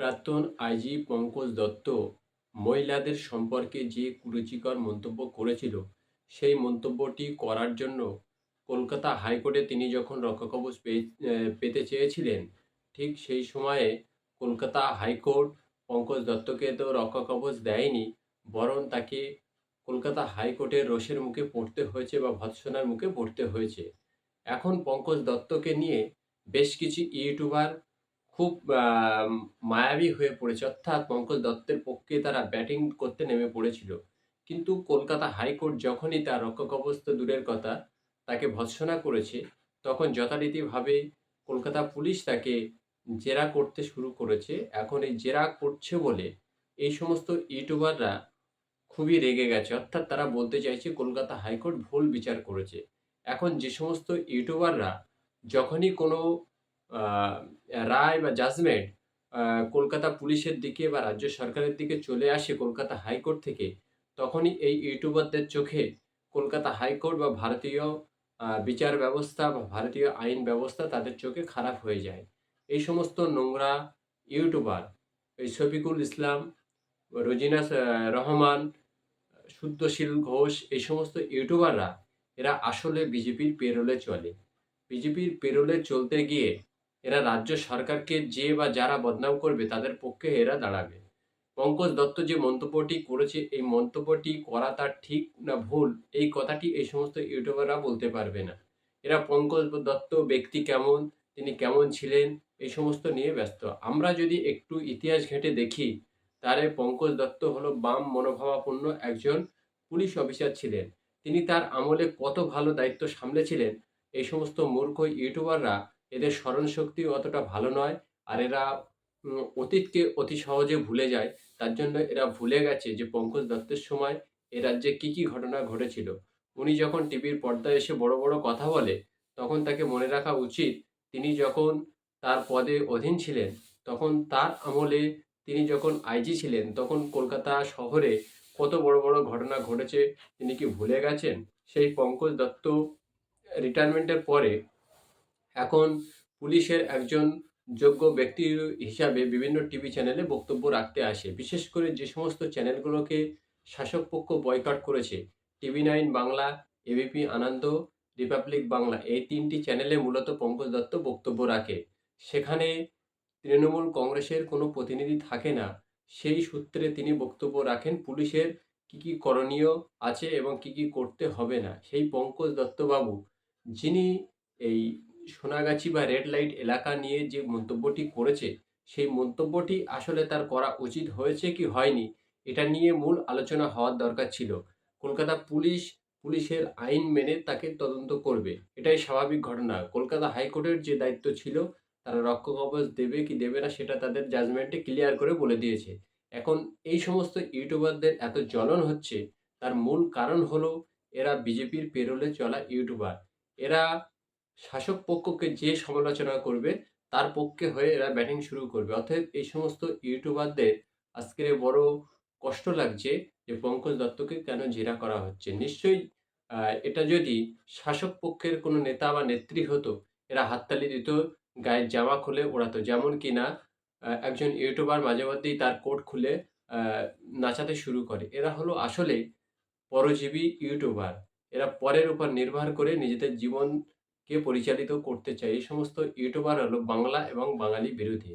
প্রাক্তন আইজি পঙ্কজ দত্ত মহিলাদের সম্পর্কে যে কুরুচিকর মন্তব্য করেছিল, সেই মন্তব্যটি করার জন্য কলকাতা হাইকোর্টে তিনি যখন রক্ষাকবচ পেতে চেয়েছিলেন, ঠিক সেই সময়ে কলকাতা হাইকোর্ট পঙ্কজ দত্তকে তো রক্ষাকবচ দেয়নি, বরং তাকে কলকাতা হাইকোর্টের রোষের মুখে পড়তে হয়েছে বা ভৎসনার মুখে পড়তে হয়েছে। এখন পঙ্কজ দত্তকে নিয়ে বেশ কিছু ইউটিউবার খুব মায়াবী হয়ে পড়েছে। অর্থাৎ পঙ্কজ দত্তের পক্ষে তারা ব্যাটিং করতে নেমে পড়েছিল। কিন্তু কলকাতা হাইকোর্ট যখনই তার রক্ষাকবচ তো দূরের কথা তাকে ভৎসনা করেছে, তখন যথারীতিভাবে কলকাতা পুলিশ তাকে জেরা করতে শুরু করেছে। এখন এই জেরা করছে বলে এই সমস্ত ইউটিউবাররা খুবই রেগে গেছে। অর্থাৎ তারা বলতে চাইছে কলকাতা হাইকোর্ট ভুল বিচার করেছে। এখন যে সমস্ত ইউটিউবাররা যখনই কোনো রায় বা জাজমেন্ট কলকাতা পুলিশের দিকে বা রাজ্য সরকারের দিকে চলে আসে কলকাতা হাইকোর্ট থেকে, তখনই এই ইউটিউবারদের চোখে কলকাতা হাইকোর্ট বা ভারতীয় বিচার ব্যবস্থা বা ভারতীয় আইন ব্যবস্থা তাদের চোখে খারাপ হয়ে যায়। এই সমস্ত নোংরা ইউটিউবার, এই শফিকুল ইসলাম, রোজিনা রহমান, শুদ্ধশীল ঘোষ, এই সমস্ত ইউটিউবাররা, এরা আসলে বিজেপির পেরোলে চলে। বিজেপির পেরোলে চলতে গিয়ে এরা রাজ্য সরকারকে যে বা যারা বদনাম করবে তাদের পক্ষে এরা দাঁড়াবে। পঙ্কজ দত্ত যে মন্তব্যটি করেছে, এই মন্তব্যটি করা তার ঠিক না ভুল? এই কথাটি এই সমস্ত ইউটিউবাররা বলতে পারবে না। এরা পঙ্কজ দত্ত ব্যক্তি কেমন? তিনি কেমন ছিলেন? এই সমস্ত নিয়ে ব্যস্ত। আমরা যদি একটু ইতিহাস ঘেঁটে দেখি, তাহলে পঙ্কজ দত্ত হলো বাম মনোভাবাপন্ন একজন পুলিশ অফিসার ছিলেন। তিনি তার আমলে কত ভালো দায়িত্ব সামলেছিলেন, এই সমস্ত মূর্খ ইউটিউবাররা এদের স্মরণশক্তি অতটা ভালো নয় আর এরা অতীতকে অতি সহজে ভুলে যায়। তার জন্য এরা ভুলে গেছে যে পঙ্কজ দত্তের সময় এ রাজ্যে কি কি ঘটনা ঘটেছিল। উনি যখন টিভির পর্দায় এসে বড় বড় কথা বলে, তখন তাকে মনে রাখা উচিত, তিনি যখন তার পদে অধীন ছিলেন, তখন তার আমলে তিনি যখন আইজি ছিলেন, তখন কলকাতা শহরে কত বড় বড় ঘটনা ঘটেছে, তিনি কি ভুলে গেছেন? সেই পঙ্কজ দত্ত রিটায়ারমেন্টের পরে এখন পুলিশের একজন যোগ্য ব্যক্তি হিসাবে বিভিন্ন টিভি চ্যানেলে বক্তব্য রাখতে আসে। বিশেষ করে যে সমস্ত চ্যানেলগুলোকে শাসক পক্ষ বয়কট করেছে, TV nine Bangla ABP Ananda, Republic Bangla, এই তিনটি চ্যানেলে মূলত পঙ্কজ দত্ত বক্তব্য রাখে। সেখানে তৃণমূল কংগ্রেসের কোনো প্রতিনিধি থাকে না। সেই সূত্রে তিনি বক্তব্য রাখেন পুলিশের কি কি করণীয় আছে এবং কি কি করতে হবে না। সেই পঙ্কজ দত্তবাবু, যিনি এই সোনাগাছি বা রেড লাইট এলাকা নিয়ে যে মন্তব্যটি করেছে, সেই মন্তব্যটি আসলে তার করা উচিত হয়েছে কি হয়নি, এটা নিয়ে মূল আলোচনা হওয়ার দরকার ছিল। কলকাতা পুলিশ, পুলিশের আইন মেনে তাকে তদন্ত করবে, এটাই স্বাভাবিক ঘটনা। কলকাতা হাইকোর্টের যে দায়িত্ব ছিল, তারা রক্ষক কবচ দেবে কি দেবে না সেটা তাদের জাজমেন্টে ক্লিয়ার করে বলে দিয়েছে। এখন এই সমস্ত ইউটিউবারদের এত জ্বলন হচ্ছে, তার মূল কারণ হলো এরা বিজেপির পেরোলে চলা ইউটিউবার। এরা শাসক পক্ষকে যে সমালোচনা করবে, তার পক্ষে হয়ে এরা ব্যাটিং শুরু করবে। অতএব এই সমস্ত ইউটিউবারদের আজকের বড় কষ্ট লাগছে যে পঙ্কজ দত্তকে কেন জেরা করা হচ্ছে। নিশ্চয়ই এটা যদি শাসক পক্ষের কোনো নেতা বা নেত্রী হতো, এরা হাততালি দিত, গায়ের জামা খুলে ওড়াতো। যেমন কি না একজন ইউটিউবার মাঝে মধ্যেই তার কোট খুলে নাচাতে শুরু করে। এরা হলো আসলে পরজীবী ইউটিউবার। এরা পরের উপর নির্ভর করে নিজেদের জীবনকে পরিচালিত করতে চায় এই সমস্ত ইউটিউবার হলো বাংলা এবং বাঙালি বিরোধী।